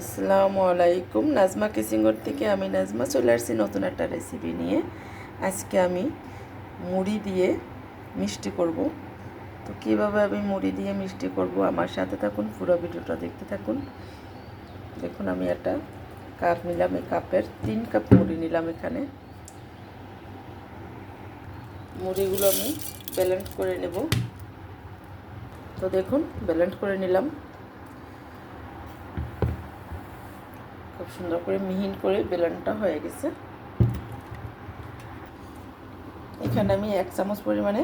আসসালামু আলাইকুম। নাজমা কিসিংগর থেকে আমি নাজমা চলে আসছি নতুন একটা রেসিপি নিয়ে। আজকে আমি মুড়ি দিয়ে মিষ্টি করব। তো কীভাবে আমি মুড়ি দিয়ে মিষ্টি করব আমার সাথে থাকুন, পুরো ভিডিওটা দেখতে থাকুন। দেখুন, আমি একটা কাপ নিলাম, এই কাপের তিন কাপ মুড়ি নিলাম এখানে। মুড়িগুলো আমি ব্যালেন্স করে নেব। তো দেখুন ব্যালেন্স করে নিলাম। খুব সুন্দর করে মিহিন করে বেলনটা হয়ে গেছে। এখানে আমি এক চামচ পরিমাণে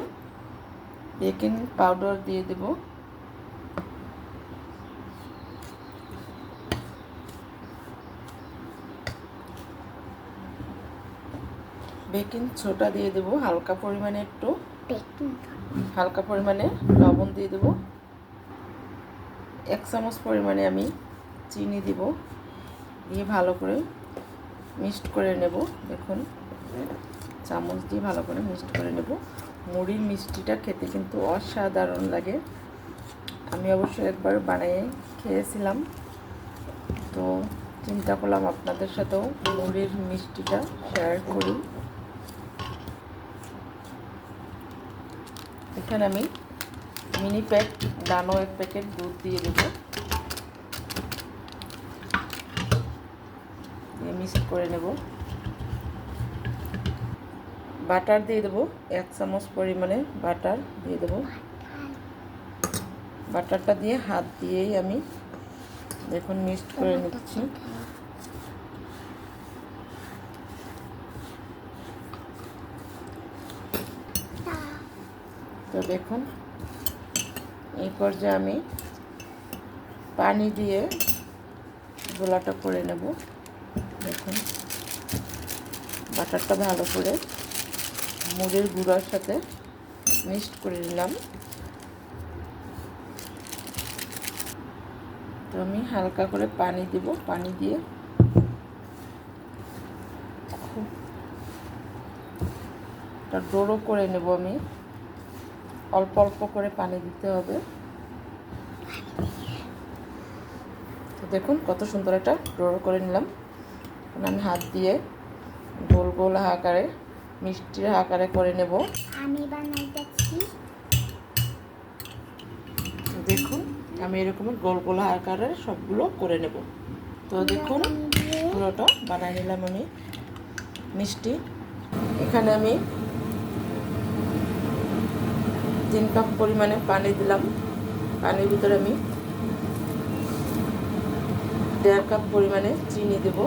বেকিং পাউডার দিয়ে দেব। বেকিং ছোটা দিয়ে দেব হালকা পরিমাণে একটু। হালকা পরিমাণে লবণ দিয়ে দেব। এক চামচ পরিমাণে আমি চিনি দিব। দিয়ে ভালো করে মিক্সড করে নেব, দেখুন। চামচ দিয়ে ভালো করে মিক্সড করে নেব। মুড়ির মিষ্টিটা খেতে কিন্তু অসাধারণ লাগে। আমি অবশ্য একবার বানিয়ে খেয়েছিলাম। তো চিন্তা করলাম আপনাদের সাথেও মুড়ির মিষ্টিটা শেয়ার করি। এখানে আমি মিনি প্যাক ডানো এক প্যাকেট দুধ দিয়ে দেবো। দিয়ে মিক্স করে নেব। বাটার দিয়ে দেবো, এক চামচ পরিমাণে বাটার দিয়ে দেবো। বাটারটা দিয়ে হাত দিয়েই আমি দেখুন মিক্সড করে নিচ্ছি। তো দেখুন, এই পর্যায়ে আমি পানি দিয়ে গোলাটা করে নেব। বাটারটা ভালো করে মুড়ির গুঁড়ার সাথে মিক্সড করে নিলাম। তো আমি হালকা করে পানি দিব। পানি দিয়ে খুব ডোরো করে নেব আমি। অল্প অল্প করে পানি দিতে হবে। তো দেখুন কত সুন্দর একটা ডোরো করে নিলাম। আমি হাত দিয়ে গোল গোল আকারে মিষ্টির আকারে করে নেব। আমি বানাইতেছি। দেখুন আমি এরকম গোল গোল আকারে সবগুলো করে নেব। তো দেখুন পুরোটা বানাই নিলাম আমি। মিষ্টি এখানে আমি তিন কাপ পরিমাণে পানি দিলাম। পানির ভিতরে আমি দেড় কাপ পরিমাণে চিনি দেবো।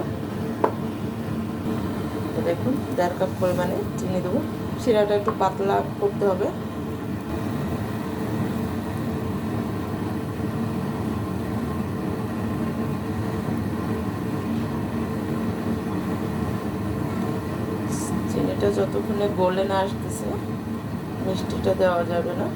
দেখুন, দেড় কাপ পরিমাণে চিনি দেবো। শিরাটা একটু পাতলা করতে হবে। চিনিটা যতক্ষণে গলে না আসতেছে, মিষ্টিটা দেওয়া যাবে না।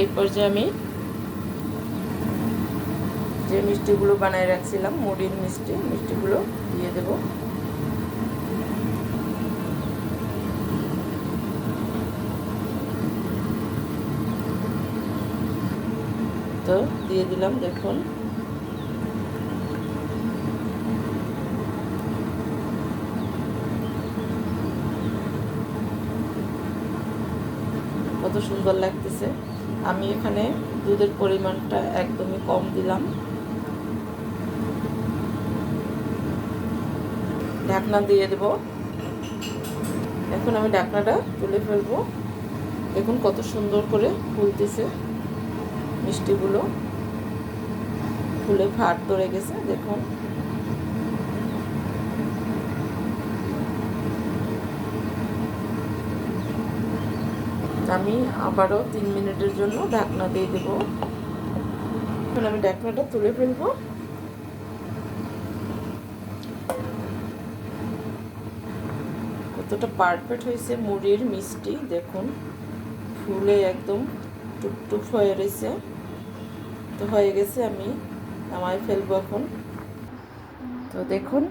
এই পর্যায়ে আমি যে মিষ্টিগুলো বানায় রাখছিলাম, মুড়ির মিষ্টি, মিষ্টিগুলো দিয়ে দেব। তো দিয়ে দিলাম, দেখুন। কত সুন্দর লাগতেছে। আমি এখানে দুধের পরিমাণটা একদমই কম দিলাম। ঢাকনা দিয়ে দেব। এখন আমি ঢাকনাটা তুলে ফেলব। দেখুন কত সুন্দর করে ফুলতেছে মিষ্টিগুলো। ফুলে ফাট ধরে গেছে, দেখুন। আমি আবারও তিন মিনিটের জন্য ঢাকনা দিয়ে দেবো। এখন আমি ঢাকনাটা তুলে ফেলব। কতটা পারফেক্ট হয়েছে মুড়ির মিষ্টি, দেখুন। ফুলে একদম টুপটুপ হয়ে রয়েছে। তো হয়ে গেছে আমি নামাই ফেলব এখন। তো দেখুন,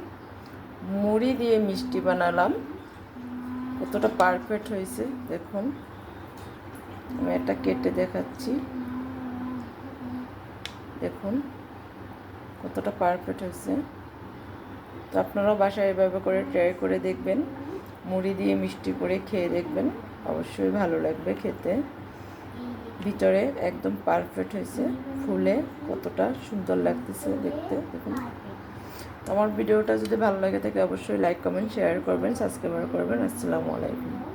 মুড়ি দিয়ে মিষ্টি বানালাম। কতটা পারফেক্ট হয়েছে, দেখুন। আমি একটা কেটে দেখাচ্ছি। দেখুন, কতটা পারফেক্ট হয়েছে। তো আপনারাও বাসায় এভাবে করে ট্রাই করে দেখবেন। মুড়ি দিয়ে মিষ্টি করে খেয়ে দেখবেন। অবশ্যই ভালো লাগবে খেতে। ভিতরে একদম পারফেক্ট হয়েছে। ফুলে কতটা সুন্দর লাগতেছে দেখতে। দেখুন। আমার ভিডিওটা যদি ভালো লাগে থাকে অবশ্যই লাইক কমেন্ট শেয়ার করবেন সাবস্ক্রাইব করবেন। আসসালামু আলাইকুম।